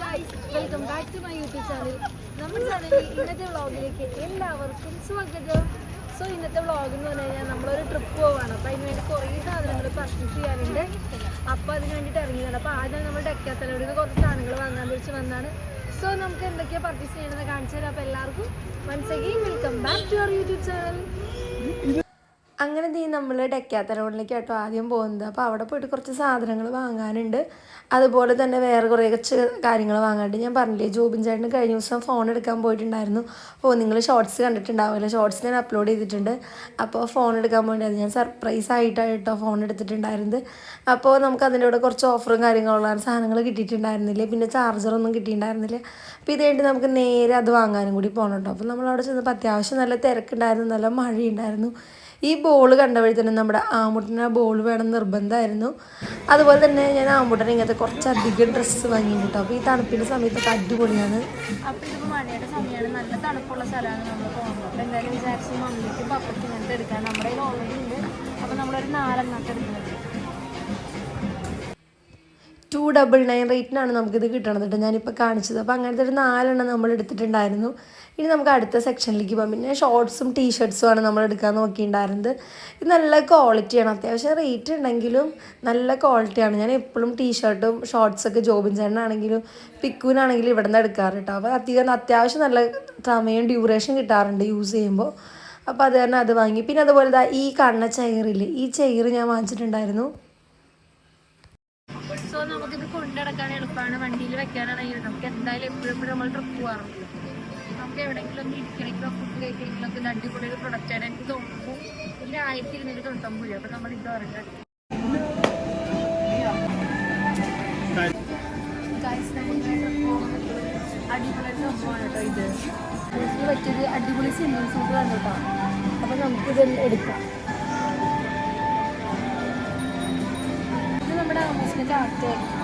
Guys welcome back to my YouTube channel നമ്മുടെ ചാനലിൽ ഇന്നത്തെ വ്ളോഗിലേക്ക് എല്ലാവർക്കും സ്വാഗതം. സോ ഇന്നത്തെ വ്ളോഗ് എന്ന് പറഞ്ഞു കഴിഞ്ഞാൽ നമ്മളൊരു ട്രിപ്പ് പോവാണ്. അപ്പോൾ അതിന് വേണ്ടി കുറേ സാധനങ്ങൾ പർച്ചേസ് ചെയ്യാനുണ്ട്. അപ്പോൾ അതിന് വേണ്ടിയിട്ട് ഇറങ്ങിയതാണ്. അപ്പോൾ ആദ്യം നമ്മൾ ഡെക്കാത്തലോട് കുറച്ച് സാധനങ്ങൾ വാങ്ങാൻ വിളിച്ച് വന്നാണ് സോ നമുക്ക് എന്തൊക്കെയാണ് പർച്ചേസ് ചെയ്യണമെന്ന് കാണിച്ചു തരാം. അപ്പോൾ എല്ലാവർക്കും once again welcome back to our YouTube channel അങ്ങനെ ഈ നമ്മൾ ഡെക്കാത്ത റോഡിലേക്ക് കേട്ടോ ആദ്യം പോകുന്നത്. അപ്പോൾ അവിടെ പോയിട്ട് കുറച്ച് സാധനങ്ങൾ വാങ്ങാനുണ്ട്. അതുപോലെ തന്നെ വേറെ കുറേ കുറച്ച് കാര്യങ്ങൾ വാങ്ങാനുണ്ട്. ഞാൻ പറഞ്ഞില്ലേ ജോബിൻ ചേട്ടന് കഴിഞ്ഞ ദിവസം ഫോൺ എടുക്കാൻ പോയിട്ടുണ്ടായിരുന്നു. അപ്പോൾ നിങ്ങൾ ഷോർട്സ് കണ്ടിട്ടുണ്ടാവില്ല ഷോർട്സ് ഞാൻ അപ്ലോഡ് ചെയ്തിട്ടുണ്ട്. അപ്പോൾ ഫോൺ എടുക്കാൻ പോയിട്ടുണ്ടായിരുന്നു ഞാൻ സർപ്രൈസ് ആയിട്ടാണ് കേട്ടോ ഫോൺ എടുത്തിട്ടുണ്ടായിരുന്നത്. അപ്പോൾ നമുക്ക് അതിന്റെ കൂടെ കുറച്ച് ഓഫറും കാര്യങ്ങളുള്ള സാധനങ്ങൾ കിട്ടിയിട്ടുണ്ടായിരുന്നില്ല? പിന്നെ ചാർജറൊന്നും കിട്ടിയിട്ടുണ്ടായിരുന്നില്ല. അപ്പോൾ ഇത് കഴിഞ്ഞിട്ട് നമുക്ക് നേരെ അത് വാങ്ങാനും കൂടി പോകണം കേട്ടോ അപ്പോൾ നമ്മളവിടെ ചെന്നപ്പോൾ അത്യാവശ്യം നല്ല തിരക്കുണ്ടായിരുന്നു. നല്ല മഴയുണ്ടായിരുന്നു. ഈ ബോൾ തന്നെ നമ്മുടെ ആമുട്ടിന് ആ ബോൾ വേണം നിർബന്ധമായിരുന്നു. അതുപോലെ തന്നെ ഞാൻ ആമുട്ടിന് ഇങ്ങനത്തെ കുറച്ചധികം ഡ്രസ്സ് വാങ്ങി കേട്ടോ. അപ്പോൾ ഈ തണുപ്പിന്റെ സമയത്തൊക്കെ അടിപൊളിയാണ്. അപ്പോൾ മഴയുടെ സമയമാണ് നല്ല തണുപ്പുള്ള സ്ഥലമാണ് നമ്മൾ പോകുന്നത്. അപ്പോൾ എന്തായാലും വിചാരിച്ചു മമ്മിക്കും പപ്പയ്ക്കും ഇങ്ങനത്തെ എടുക്കാൻ നമ്മുടെ കയ്യിൽ ഓൾറെഡി ഉണ്ട്. അപ്പോൾ നമ്മളൊരു നാലെണ്ണത്തെ എടുക്കുന്നത്. ടു ഡബിൾ നയൻ റേറ്റിനാണ് നമുക്കിത് കിട്ടണത് കേട്ടോ. ഞാനിപ്പോൾ കാണിച്ചത്. അപ്പോൾ അങ്ങനത്തെ ഒരു നാലെണ്ണം നമ്മൾ എടുത്തിട്ടുണ്ടായിരുന്നു. ഇനി നമുക്ക് അടുത്ത സെക്ഷനിലേക്ക് പോകാം. പിന്നെ ഷോർട്സും ടീഷർട്സുമാണ് നമ്മൾ എടുക്കാൻ നോക്കിയിട്ടുണ്ടായിരുന്നത്. ഇത് നല്ല ക്വാളിറ്റിയാണ് അത്യാവശ്യം റേറ്റ് ഉണ്ടെങ്കിലും നല്ല ക്വാളിറ്റിയാണ് ഞാൻ എപ്പോഴും ടീഷർട്ടും ഷോർട്സൊക്കെ ജോബിൻ ചേട്ടനാണെങ്കിലും പിക്കുവിനാണെങ്കിലും ഇവിടെ നിന്ന് എടുക്കാറ് കേട്ടോ. അപ്പോൾ അധികം അത്യാവശ്യം നല്ല സമയം ഡ്യൂറേഷൻ കിട്ടാറുണ്ട് യൂസ് ചെയ്യുമ്പോൾ. അപ്പോൾ അത് തന്നെ അത് വാങ്ങി. പിന്നെ അതുപോലെ ഈ കാണുന്ന ചെയറിൽ ഈ ചെയർ ഞാൻ വാങ്ങിച്ചിട്ടുണ്ടായിരുന്നു. സോ നമുക്കിത് കൊണ്ടുനടക്കാൻ എളുപ്പമാണ്. വണ്ടിയിൽ വെക്കാനാണെങ്കിലും നമുക്ക് എന്തായാലും എപ്പോഴും നമ്മൾ ട്രിപ്പ് പോകാറുണ്ട് എവിടെയെങ്കിലും ഒന്ന് ഇരിക്കണമെങ്കിലോ ഫുഡ് കഴിക്കണമെങ്കിലും ഒക്കെ അടിപൊളി ഒരു പ്രൊഡക്റ്റാണ് എനിക്ക് തോന്നുന്നു ഇതിന് ആയിരത്തി ഇരുന്നൂറ്റി തൊണ്ണൂറ്റൊമ്പത് രൂപ. അപ്പം നമ്മൾ പറഞ്ഞത് അടിപൊളി സംഭവമാണ് കേട്ടോ ഇത്. ഇതിന് സ്വിമ്മിങ് സൂട്ട് ആണ് കേട്ടോ. അപ്പോൾ നമുക്കിത് എടുക്കാം. ഇത് നമ്മുടെ ആമോസിന്റെ കാറ്റായിരിക്കും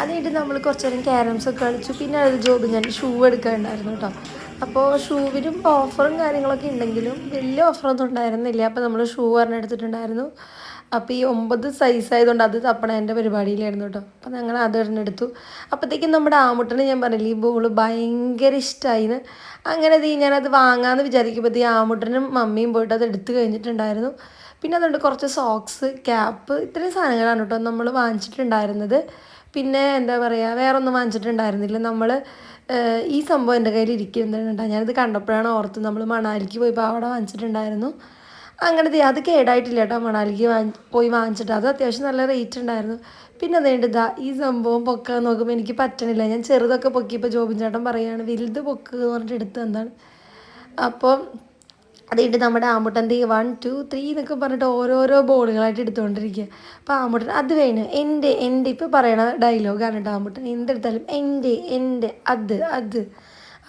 കഴിഞ്ഞിട്ട് നമ്മൾ കുറച്ച് നേരം ക്യാരംസ് ഒക്കെ കളിച്ചു. പിന്നെ അത് ജോബ് ഞാൻ ഷൂ എടുക്കാനുണ്ടായിരുന്നു കേട്ടോ. അപ്പോൾ ഷൂവിനും ഓഫറും കാര്യങ്ങളൊക്കെ ഉണ്ടെങ്കിലും വലിയ ഓഫറൊന്നും ഉണ്ടായിരുന്നില്ല. അപ്പോൾ നമ്മൾ ഷൂ പറഞ്ഞെടുത്തിട്ടുണ്ടായിരുന്നു അപ്പോൾ ഈ ഒമ്പത് സൈസ് ആയതുകൊണ്ട് അത് തപ്പണ എന്റെ പരിപാടിയിലായിരുന്നു കേട്ടോ. അപ്പോൾ ഞങ്ങൾ അത് എടുത്തു. അപ്പോഴത്തേക്കും നമ്മുടെ ആമുട്ടന് ഞാൻ പറഞ്ഞില്ലേ ഈ ബോൾ ഭയങ്കര ഇഷ്ടമായിന്ന് അങ്ങനെ ഇത് ഞാനത് വാങ്ങാമെന്ന് വിചാരിക്കുമ്പോൾ ഈ ആമുട്ടനും മമ്മിയും പോയിട്ട് അത് എടുത്തു കഴിഞ്ഞിട്ടുണ്ടായിരുന്നു. പിന്നെ അതുകൊണ്ട് കുറച്ച് സോക്സ് ക്യാപ്പ് ഇത്രയും സാധനങ്ങളാണ് കേട്ടോ നമ്മൾ വാങ്ങിച്ചിട്ടുണ്ടായിരുന്നത്. പിന്നെ എന്താ പറയുക വേറെ ഒന്നും വാങ്ങിച്ചിട്ടുണ്ടായിരുന്നില്ല നമ്മൾ ഈ സംഭവം എന്റെ കയ്യിൽ ഇരിക്കുന്നുണ്ടോ ഞാനിത് കണ്ടപ്പോഴാണ് ഓർത്ത് നമ്മൾ മണാലിക്ക് പോയപ്പോൾ അവിടെ വാങ്ങിച്ചിട്ടുണ്ടായിരുന്നു. അങ്ങനെ ദേ അത് കേടായിട്ടില്ല കേട്ടോ മണാലിക്ക് വാങ്ങി പോയി വാങ്ങിച്ചിട്ട്. അത് അത്യാവശ്യം നല്ല റേറ്റ് ഉണ്ടായിരുന്നു പിന്നെ അതുകൊണ്ട് ഇതാ ഈ സംഭവം പൊക്കാൻ നോക്കുമ്പോൾ എനിക്ക് പറ്റണില്ല. ഞാൻ ചെറുതൊക്കെ പൊക്കിയപ്പോൾ ജോബിൻ ചേട്ടൻ പറയുകയാണ് വലുത് പൊക്ക് എന്ന് പറഞ്ഞിട്ട് എടുത്ത് എന്താണ്? അപ്പോൾ അതുകൊണ്ട് നമ്മുടെ ആമ്പുട്ടന്റെ വൺ ടു ത്രീ എന്നൊക്കെ പറഞ്ഞിട്ട് ഓരോരോ ബോളുകളായിട്ട് എടുത്തുകൊണ്ടിരിക്കുക അപ്പോൾ ആമ്പുട്ടൻ അത് വേണം. എന്റെ എന്റെ ഇപ്പോൾ പറയണ ഡയലോഗാണ് കേട്ടോ ആമ്പുട്ടൻ എന്തെടുത്താലും എന്റെ എന്റെ അത് അത്.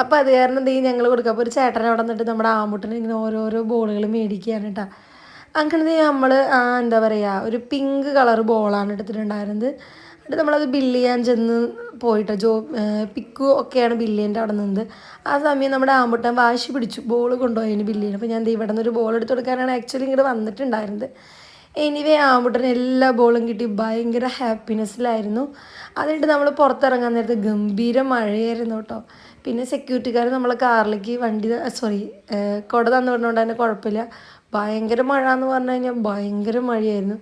അപ്പോൾ അത് കാരണം എന്തെങ്കിലും ഞങ്ങൾ കൊടുക്കുക അപ്പോൾ ഒരു ചേട്ടൻ അവിടെ നിന്നിട്ട് നമ്മുടെ ആമുട്ടിന് ഇങ്ങനെ ഓരോരോ ബോളുകൾ മേടിക്കുകയാണ് കേട്ടോ അങ്ങനെ നമ്മൾ എന്താ പറയുക ഒരു പിങ്ക് കളർ ബോളാണ് എടുത്തിട്ടുണ്ടായിരുന്നത്. എന്നിട്ട് നമ്മളത് ബില്ല് ചെയ്യാൻ ചെന്ന് പോയിട്ട് ജോ പിക്കു ഒക്കെയാണ് ബില്ലിന്റെ അവിടെ നിന്ന്. ആ സമയം നമ്മുടെ ആമ്പുട്ടൻ വാശി പിടിച്ചു ബോൾ കൊണ്ടുപോയതിന് ബില്ല് ചെയ്യാൻ അപ്പോൾ ഞാൻ ഇവിടെ ഒരു ബോൾ എടുത്ത് കൊടുക്കാനാണ് ആക്ച്വലി ഇങ്ങോട്ട് വന്നിട്ടുണ്ടായിരുന്നത്. എനിവേ ആമ്പുട്ടൻ എല്ലാ ബോളും കിട്ടി ഭയങ്കര ഹാപ്പിനെസ്സിലായിരുന്നു അതിട്ട് നമ്മൾ പുറത്തിറങ്ങാൻ നേരത്ത് ഗംഭീര മഴയായിരുന്നു കേട്ടോ പിന്നെ സെക്യൂരിറ്റിക്കാർ നമ്മളെ കാറിലേക്ക് വണ്ടി സോറി കൊട തന്നു പറഞ്ഞുകൊണ്ട് തന്നെ കുഴപ്പമില്ല ഭയങ്കര മഴ എന്ന് പറഞ്ഞു കഴിഞ്ഞാൽ ഭയങ്കര മഴയായിരുന്നു.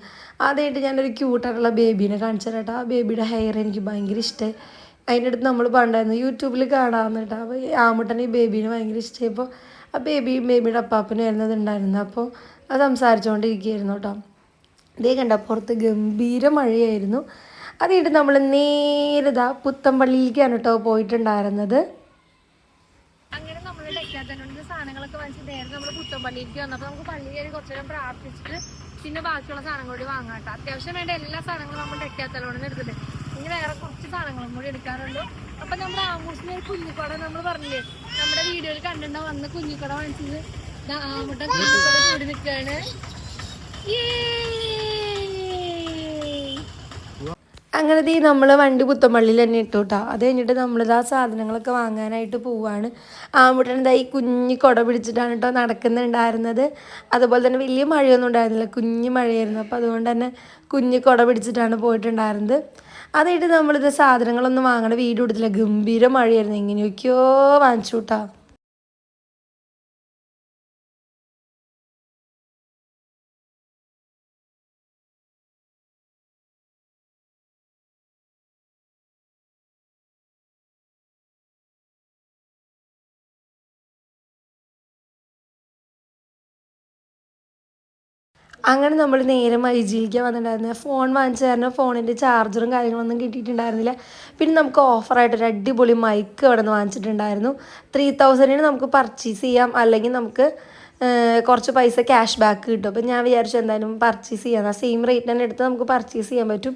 ആദ്യമായിട്ട് ഞാനൊരു ക്യൂട്ടായിട്ടുള്ള ബേബീനെ കാണിച്ചു കേട്ടോ ആ ബേബിയുടെ ഹെയർ എനിക്ക് ഭയങ്കര ഇഷ്ടമായി അതിന്റെ അടുത്ത് നമ്മൾ പണ്ടായിരുന്നു യൂട്യൂബിൽ കാണാമെന്ന് കേട്ടോ. അപ്പോൾ ആമുട്ടനെ ഈ ബേബീനെ ഭയങ്കര ഇഷ്ടമായി അപ്പോൾ ആ ബേബിയും ബേബിയുടെ അപ്പാപ്പനും ആയിരുന്നത് ഉണ്ടായിരുന്നു. അപ്പോൾ അത് സംസാരിച്ചുകൊണ്ടിരിക്കുകയായിരുന്നു കേട്ടോ. ഇതേ കണ്ട പുറത്ത് ഗംഭീര മഴയായിരുന്നു. അത് നമ്മൾ നേരെ പുത്തമ്പള്ളിയിലേക്കാണ് കേട്ടോ പോയിട്ടുണ്ടായിരുന്നത്. ഡെക്കാത്തനോട് സാധനങ്ങളൊക്കെ വാങ്ങിച്ച് നേരെ നമ്മൾ പുത്തമ്പള്ളിയിലേക്ക് വന്നപ്പോൾ നമുക്ക് പള്ളി കയറി കുറച്ചു നേരം പ്രാർത്ഥിച്ചിട്ട് പിന്നെ ബാക്കിയുള്ള സാധനം കൂടി വാങ്ങാട്ടോ അത്യാവശ്യം വേണ്ട എല്ലാ സാധനങ്ങളും നമ്മൾ ഡെക്കാത്തലോണെന്ന് എടുത്തിട്ട്. ഇനി വേറെ കുറച്ച് സാധനങ്ങളും കൂടി എടുക്കാറുള്ളൂ അപ്പൊ നമ്മുടെ ആമൂസിന് ഒരു കുഞ്ഞിക്കട നമ്മൾ പറഞ്ഞില്ലേ? നമ്മുടെ വീഡിയോയിൽ കണ്ടിട്ടുണ്ടാവും വന്ന് കുഞ്ഞിക്കട വാങ്ങിച്ചത്. ആമുട്ട കുഞ്ഞിക്കട കൂടി നിൽക്കുകയാണ്. അങ്ങനെ തീ നമ്മൾ വണ്ടി പുത്തമ്പള്ളിയിൽ തന്നെ ഇട്ടു കേട്ടോ അത് കഴിഞ്ഞിട്ട് നമ്മളിത് ആ സാധനങ്ങളൊക്കെ വാങ്ങാനായിട്ട് പോവാണ്. ആമ്പുട്ടൻ ഇതാ ഈ കുഞ്ഞി കുട പിടിച്ചിട്ടാണ് കേട്ടോ നടക്കുന്നുണ്ടായിരുന്നത്. അതുപോലെ തന്നെ വലിയ മഴയൊന്നും ഉണ്ടായിരുന്നില്ല. കുഞ്ഞു മഴയായിരുന്നു. അപ്പോൾ അതുകൊണ്ട് തന്നെ കുഞ്ഞി കുട പിടിച്ചിട്ടാണ് പോയിട്ടുണ്ടായിരുന്നത്. അതായിട്ട് നമ്മളിത് സാധനങ്ങളൊന്നും വാങ്ങണ വീട് കൊടുത്തില്ല. ഗംഭീര മഴയായിരുന്നു. എങ്ങനെയൊക്കെയോ വാങ്ങിച്ചു കേട്ടോ അങ്ങനെ നമ്മൾ നേരെ മൈജിയിലേക്ക് വന്നിട്ടുണ്ടായിരുന്നു. ഫോൺ വാങ്ങിച്ചു കാരണം ഫോണിന്റെ ചാർജറും കാര്യങ്ങളൊന്നും കിട്ടിയിട്ടുണ്ടായിരുന്നില്ല. പിന്നെ നമുക്ക് ഓഫറായിട്ട് ഒരു അടിപൊളി മൈക്ക് അവിടെ നിന്ന് വാങ്ങിച്ചിട്ടുണ്ടായിരുന്നു. ത്രീ തൗസൻഡിന് നമുക്ക് പർച്ചേസ് ചെയ്യാം. അല്ലെങ്കിൽ നമുക്ക് കുറച്ച് പൈസ ക്യാഷ് ബാക്ക് കിട്ടും. അപ്പം ഞാൻ വിചാരിച്ചു എന്തായാലും പർച്ചേസ് ചെയ്യാം. സെയിം റേറ്റ് തന്നെ എടുത്ത് നമുക്ക് പർച്ചേസ് ചെയ്യാൻ പറ്റും.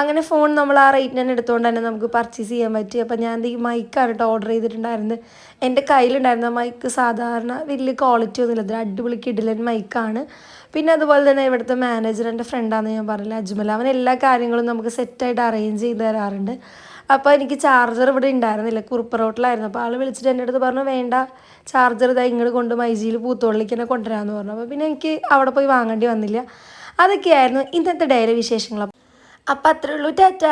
അങ്ങനെ ഫോൺ നമ്മൾ ആ റേറ്റ് തന്നെ എടുത്തുകൊണ്ട് തന്നെ നമുക്ക് പർച്ചേസ് ചെയ്യാൻ പറ്റി. അപ്പം ഞാൻ ഈ മൈക്കാണ് കേട്ടോ ഓർഡർ ചെയ്തിട്ടുണ്ടായിരുന്നത്. എന്റെ കയ്യിലുണ്ടായിരുന്ന മൈക്ക് സാധാരണ വലിയ ക്വാളിറ്റി ഒന്നുമില്ല. ഇത് അടിപൊളി കിടിലൻ മൈക്കാണ് പിന്നെ അതുപോലെ തന്നെ ഇവിടുത്തെ മാനേജർ എന്റെ ഫ്രണ്ടാണെന്ന് ഞാൻ പറഞ്ഞില്ല അജ്മൽ. അവൻ എല്ലാ കാര്യങ്ങളും നമുക്ക് സെറ്റായിട്ട് അറേഞ്ച് ചെയ്ത് തരാറുണ്ട്. അപ്പോൾ എനിക്ക് ചാർജർ ഇവിടെ ഉണ്ടായിരുന്നില്ല കുറുപ്പ് റോട്ടിലായിരുന്നു. അപ്പോൾ ആൾ വിളിച്ചിട്ട് എന്റെ അടുത്ത് പറഞ്ഞു വേണ്ട ചാർജർ ഇതാ ഇങ്ങോട്ട് കൊണ്ട് മൈജിയിൽ പൂത്തോളിലേക്ക് തന്നെ കൊണ്ടുവരാമെന്ന് പറഞ്ഞു. അപ്പോൾ പിന്നെ എനിക്ക് അവിടെ പോയി വാങ്ങേണ്ടി വന്നില്ല. അതൊക്കെയായിരുന്നു ഇന്നത്തെ ഡയറി വിശേഷങ്ങൾ അപ്പോൾ അത്രേ ഉള്ളൂ. ടാറ്റ.